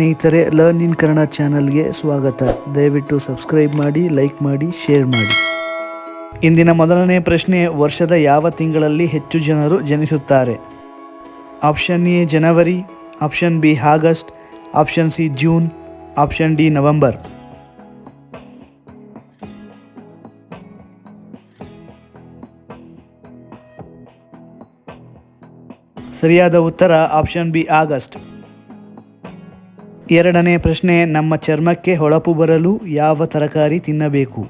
ಸ್ನೇಹಿತರೆ learn in Kannada ಚಾನಲ್ಗೆ ಸ್ವಾಗತ. ದಯವಿಟ್ಟು ಸಬ್ಸ್ಕ್ರೈಬ್ ಮಾಡಿ ಲೈಕ್ ಮಾಡಿ ಶೇರ್ ಮಾಡಿ. ಇಂದಿನ ಮೊದಲನೇ ಪ್ರಶ್ನೆ, ವರ್ಷದ ಯಾವ ತಿಂಗಳಲ್ಲಿ ಹೆಚ್ಚು ಜನರು ಜನಿಸುತ್ತಾರೆ? Option A January option B August option C June option D November ಸರಿಯಾದ ಉತ್ತರ ಆಪ್ಷನ್ ಬಿ ಆಗಸ್ಟ್ ಎರಡನೇ ಪ್ರಶ್ನೆ, ನಮ್ಮ ಚರ್ಮಕ್ಕೆ ಹೊಳಪು ಬರಲು ಯಾವ ತರಕಾರಿ ತಿನ್ನಬೇಕು?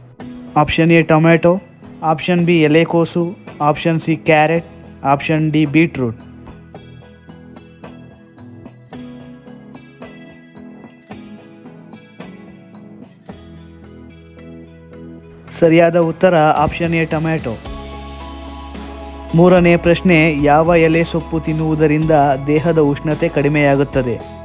Option A, tomato. Option B, ಎಲೆಕೋಸು. Option C, carrot. Option D, beetroot. ಸರಿಯಾದ ಉತ್ತರ, ಆಪ್ಷನ್ ಎ, ಟೊಮ್ಯಾಟೊ. ಮೂರನೇ ಪ್ರಶ್ನೆ, ಯಾವ ಎಲೆ ಸೊಪ್ಪು ತಿನ್ನುವುದರಿಂದ ದೇಹದ ಉಷ್ಣತೆ ಕಡಿಮೆಯಾಗುತ್ತದೆ?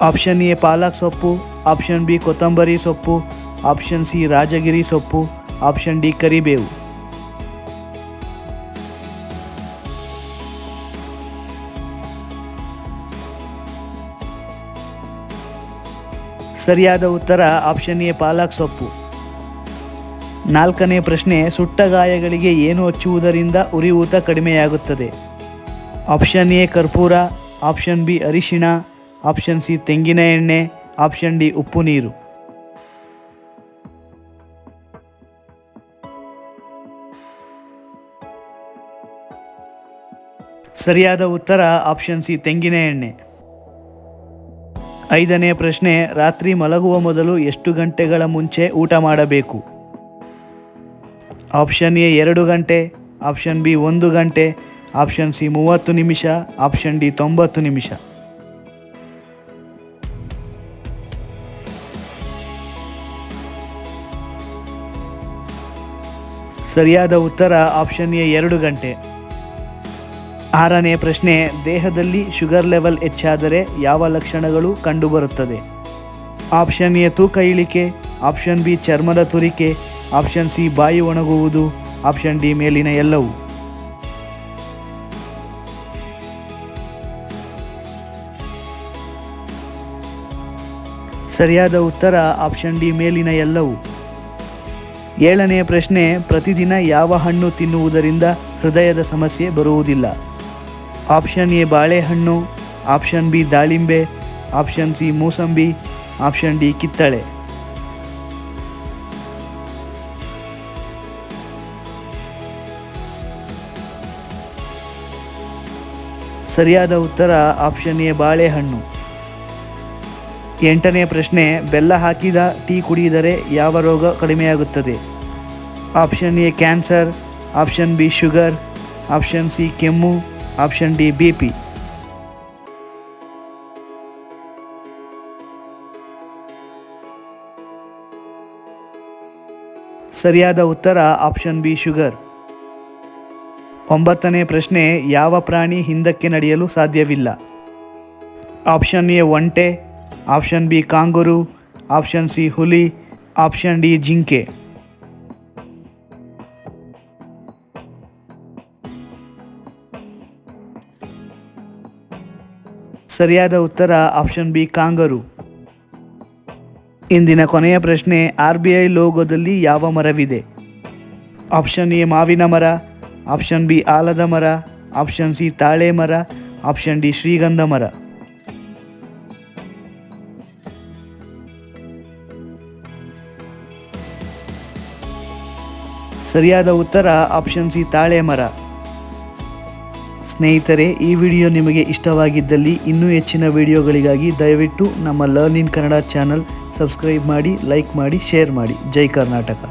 ಆಪ್ಷನ್ ಎ ಪಾಲಕ್ ಸೊಪ್ಪು, ಆಪ್ಷನ್ ಬಿ ಕೊತ್ತಂಬರಿ ಸೊಪ್ಪು, ಆಪ್ಷನ್ ಸಿ ರಾಜಗಿರಿ ಸೊಪ್ಪು, ಆಪ್ಷನ್ ಡಿ ಕರಿಬೇವು. ಸರಿಯಾದ ಉತ್ತರ ಆಪ್ಷನ್ ಎ ಪಾಲಕ್ ಸೊಪ್ಪು. ನಾಲ್ಕನೇ ಪ್ರಶ್ನೆ, ಸುಟ್ಟ ಗಾಯಗಳಿಗೆ ಏನು ಹಚ್ಚುವುದರಿಂದ ಉರಿಯೂತ ಕಡಿಮೆಯಾಗುತ್ತದೆ? ಆಪ್ಷನ್ ಎ ಕರ್ಪೂರ, ಆಪ್ಷನ್ ಬಿ ಅರಿಶಿಣ ಆಪ್ಷನ್ ಸಿ ತೆಂಗಿನ ಎಣ್ಣೆ, ಆಪ್ಷನ್ ಡಿ ಉಪ್ಪು ನೀರು. ಸರಿಯಾದ ಉತ್ತರ ಆಪ್ಷನ್ ಸಿ ತೆಂಗಿನ ಎಣ್ಣೆ. ಐದನೇ ಪ್ರಶ್ನೆ, ರಾತ್ರಿ ಮಲಗುವ ಮೊದಲು ಎಷ್ಟು ಗಂಟೆಗಳ ಮುಂಚೆ ಊಟ ಮಾಡಬೇಕು? ಆಪ್ಷನ್ ಎ ಎರಡು ಗಂಟೆ, ಆಪ್ಷನ್ ಬಿ ಒಂದು ಗಂಟೆ, ಆಪ್ಷನ್ ಸಿ ಮೂವತ್ತು ನಿಮಿಷ, ಆಪ್ಷನ್ ಡಿ ತೊಂಬತ್ತು ನಿಮಿಷ. ಸರಿಯಾದ ಉತ್ತರ ಆಪ್ಷನ್ ಎ ಎರಡು ಗಂಟೆ. ಆರನೇ ಪ್ರಶ್ನೆ, ದೇಹದಲ್ಲಿ ಶುಗರ್ ಲೆವೆಲ್ ಹೆಚ್ಚಾದರೆ ಯಾವ ಲಕ್ಷಣಗಳು ಕಂಡುಬರುತ್ತದೆ? ಆಪ್ಷನ್ ಎ ತೂಕ ಇಳಿಕೆ ಆಪ್ಷನ್ ಬಿ ಚರ್ಮದ ತುರಿಕೆ ಆಪ್ಷನ್ ಸಿ ಬಾಯಿ ಒಣಗುವುದು ಆಪ್ಷನ್ ಡಿ ಮೇಲಿನ ಎಲ್ಲವೂ. ಸರಿಯಾದ ಉತ್ತರ ಆಪ್ಷನ್ ಡಿ ಮೇಲಿನ ಎಲ್ಲವೂ. ಏಳನೆಯ ಪ್ರಶ್ನೆ, ಪ್ರತಿದಿನ ಯಾವ ಹಣ್ಣು ತಿನ್ನುವುದರಿಂದ ಹೃದಯದ ಸಮಸ್ಯೆ ಬರುವುದಿಲ್ಲ? ಆಪ್ಷನ್ ಎ ಬಾಳೆಹಣ್ಣು, ಆಪ್ಷನ್ ಬಿ ದಾಳಿಂಬೆ, ಆಪ್ಷನ್ ಸಿ ಮೂಸಂಬಿ, ಆಪ್ಷನ್ ಡಿ ಕಿತ್ತಳೆ. ಸರಿಯಾದ ಉತ್ತರ ಆಪ್ಷನ್ ಎ ಬಾಳೆಹಣ್ಣು. ಎಂಟನೇ ಪ್ರಶ್ನೆ, ಬೆಲ್ಲ ಹಾಕಿದ ಟೀ ಕುಡಿದರೆ ಯಾವ ರೋಗ ಕಡಿಮೆಯಾಗುತ್ತದೆ? Option A, cancer, option B, sugar, option C, ಕೆಮ್ಮು, ಆಪ್ಷನ್ ಡಿ, ಬಿ ಪಿ. ಸರಿಯಾದ ಉತ್ತರ ಆಪ್ಷನ್ ಬಿ, ಶುಗರ್. ಒಂಬತ್ತನೇ ಪ್ರಶ್ನೆ, ಯಾವ ಪ್ರಾಣಿ ಹಿಂದಕ್ಕೆ ನಡೆಯಲು ಸಾಧ್ಯವಿಲ್ಲ? ಆಪ್ಷನ್ ಎ, ಒಂಟೆ option B kangaroo, option C ಹುಲಿ, ಆಪ್ಷನ್ ಡಿ ಜಿಂಕೆ. ಸರಿಯಾದ ಉತ್ತರ ಆಪ್ಷನ್ ಬಿ ಕಾಂಗರು. ಇಂದಿನ ಕೊನೆಯ ಪ್ರಶ್ನೆ, ಆರ್ ಬಿ ಐ ಲೋಗೋದಲ್ಲಿ ಯಾವ ಮರವಿದೆ? ಆಪ್ಷನ್ ಎ ಮಾವಿನ ಮರ, ಆಪ್ಷನ್ ಬಿ ಆಲದ ಮರ, ಆಪ್ಷನ್ ಸಿ ತಾಳೆ ಮರ, ಆಪ್ಷನ್ ಡಿ ಶ್ರೀಗಂಧ ಮರ. ಸರಿಯಾದ ಉತ್ತರ ಆಪ್ಷನ್ ಸಿ ತಾಳೆ ಮರ. ಸ್ನೇಹಿತರೆ, ಈ ವಿಡಿಯೋ ನಿಮಗೆ ಇಷ್ಟವಾಗಿದ್ದಲ್ಲಿ ಇನ್ನೂ ಹೆಚ್ಚಿನ ವಿಡಿಯೋಗಳಿಗಾಗಿ ದಯವಿಟ್ಟು ನಮ್ಮ ಲರ್ನ್ ಕನ್ನಡ ಚಾನಲ್ ಸಬ್ಸ್ಕ್ರೈಬ್ ಮಾಡಿ, ಲೈಕ್ ಮಾಡಿ, ಶೇರ್ ಮಾಡಿ. ಜೈ ಕರ್ನಾಟಕ.